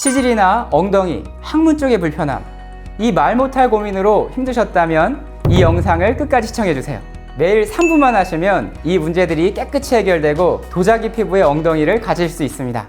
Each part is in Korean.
치질이나 엉덩이, 항문 쪽의 불편함, 이 말 못할 고민으로 힘드셨다면 이 영상을 끝까지 시청해주세요. 매일 3분만 하시면 이 문제들이 깨끗이 해결되고 도자기 피부의 엉덩이를 가질 수 있습니다.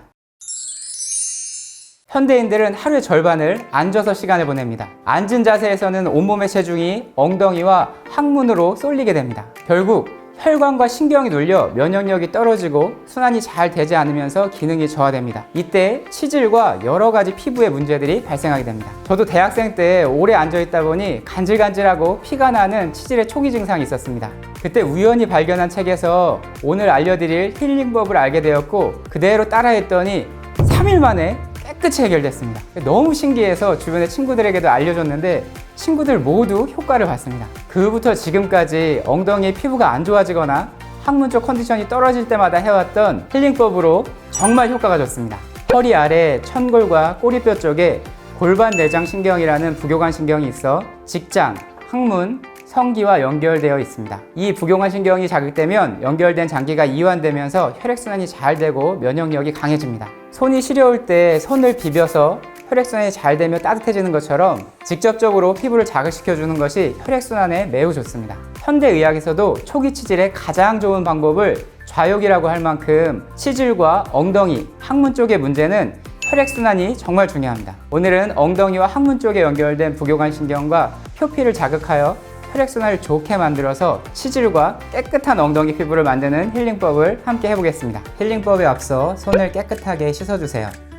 현대인들은 하루의 절반을 앉아서 시간을 보냅니다. 앉은 자세에서는 온몸의 체중이 엉덩이와 항문으로 쏠리게 됩니다. 결국 혈관과 신경이 눌려 면역력이 떨어지고 순환이 잘 되지 않으면서 기능이 저하됩니다. 이때 치질과 여러 가지 피부의 문제들이 발생하게 됩니다. 저도 대학생 때 오래 앉아 있다 보니 간질간질하고 피가 나는 치질의 초기 증상이 있었습니다. 그때 우연히 발견한 책에서 오늘 알려드릴 힐링법을 알게 되었고 그대로 따라했더니 3일 만에 깨끗이 해결됐습니다. 너무 신기해서 주변의 친구들에게도 알려줬는데 친구들 모두 효과를 봤습니다. 그부터 지금까지 엉덩이 피부가 안 좋아지거나 항문 쪽 컨디션이 떨어질 때마다 해왔던 힐링법으로 정말 효과가 좋습니다. 허리 아래 천골과 꼬리뼈 쪽에 골반 내장 신경이라는 부교관 신경이 있어 직장, 항문, 성기와 연결되어 있습니다. 이 부교관 신경이 자극되면 연결된 장기가 이완되면서 혈액순환이 잘 되고 면역력이 강해집니다. 손이 시려울 때 손을 비벼서 혈액순환이 잘 되며 따뜻해지는 것처럼 직접적으로 피부를 자극시켜 주는 것이 혈액순환에 매우 좋습니다. 현대의학에서도 초기 치질에 가장 좋은 방법을 좌욕이라고 할 만큼 치질과 엉덩이, 항문 쪽의 문제는 혈액순환이 정말 중요합니다. 오늘은 엉덩이와 항문 쪽에 연결된 부교관 신경과 표피를 자극하여 혈액순환을 좋게 만들어서 치질과 깨끗한 엉덩이 피부를 만드는 힐링법을 함께 해보겠습니다. 힐링법에 앞서 손을 깨끗하게 씻어주세요.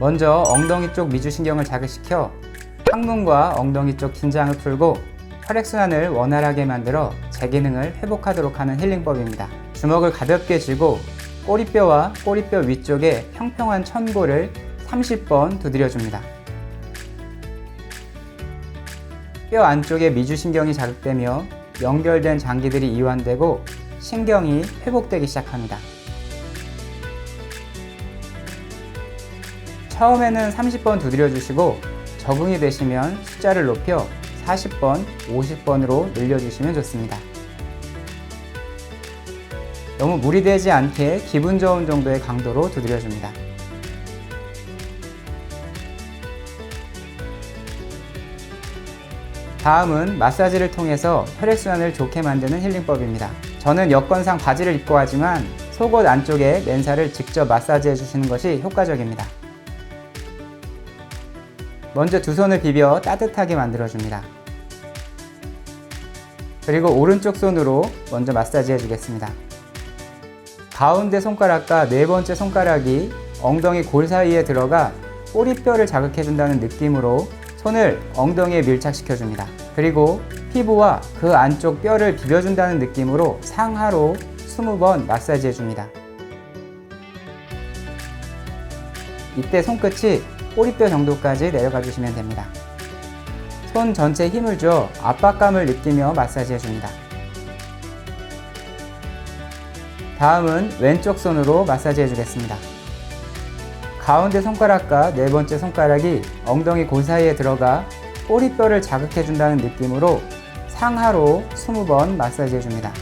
먼저 엉덩이 쪽 미주신경을 자극시켜 항문과 엉덩이 쪽 긴장을 풀고 혈액순환을 원활하게 만들어 제 기능을 회복하도록 하는 힐링법입니다. 주먹을 가볍게 쥐고 꼬리뼈와 꼬리뼈 위쪽에 평평한 천골을 30번 두드려줍니다. 뼈 안쪽에 미주신경이 자극되며 연결된 장기들이 이완되고 신경이 회복되기 시작합니다. 처음에는 30번 두드려 주시고 적응이 되시면 숫자를 높여 40번, 50번으로 늘려주시면 좋습니다. 너무 무리되지 않게 기분 좋은 정도의 강도로 두드려 줍니다. 다음은 마사지를 통해서 혈액순환을 좋게 만드는 힐링법입니다. 저는 여건상 바지를 입고 하지만 속옷 안쪽에 맨살을 직접 마사지해 주시는 것이 효과적입니다. 먼저 두 손을 비벼 따뜻하게 만들어줍니다. 그리고 오른쪽 손으로 먼저 마사지 해주겠습니다. 가운데 손가락과 네 번째 손가락이 엉덩이 골 사이에 들어가 꼬리뼈를 자극해준다는 느낌으로 손을 엉덩이에 밀착시켜줍니다. 그리고 피부와 그 안쪽 뼈를 비벼준다는 느낌으로 상하로 20번 마사지 해줍니다. 이때 손끝이 꼬리뼈 정도까지 내려가 주시면 됩니다. 손 전체에 힘을 줘 압박감을 느끼며 마사지 해줍니다. 다음은 왼쪽 손으로 마사지 해주겠습니다. 가운데 손가락과 네 번째 손가락이 엉덩이 골 사이에 들어가 꼬리뼈를 자극해준다는 느낌으로 상하로 20번 마사지 해줍니다.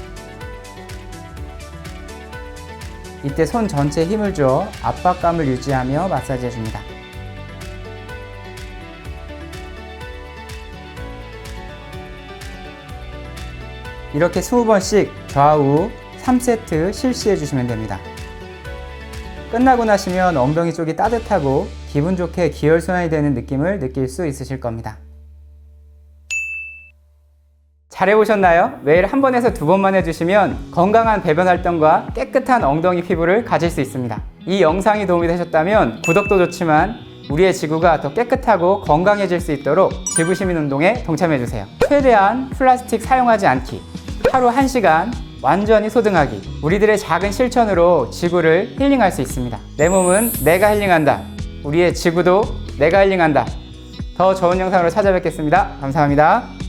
이때 손 전체에 힘을 줘 압박감을 유지하며 마사지 해줍니다. 이렇게 20번씩 좌우 3세트 실시해 주시면 됩니다. 끝나고 나시면 엉덩이 쪽이 따뜻하고 기분 좋게 기혈순환이 되는 느낌을 느낄 수 있으실 겁니다. 잘해보셨나요? 매일 한 번에서 두 번만 해주시면 건강한 배변 활동과 깨끗한 엉덩이 피부를 가질 수 있습니다. 이 영상이 도움이 되셨다면 구독도 좋지만 우리의 지구가 더 깨끗하고 건강해질 수 있도록 지구시민 운동에 동참해주세요. 최대한 플라스틱 사용하지 않기, 하루 1시간 완전히 소등하기. 우리들의 작은 실천으로 지구를 힐링할 수 있습니다. 내 몸은 내가 힐링한다. 우리의 지구도 내가 힐링한다. 더 좋은 영상으로 찾아뵙겠습니다. 감사합니다.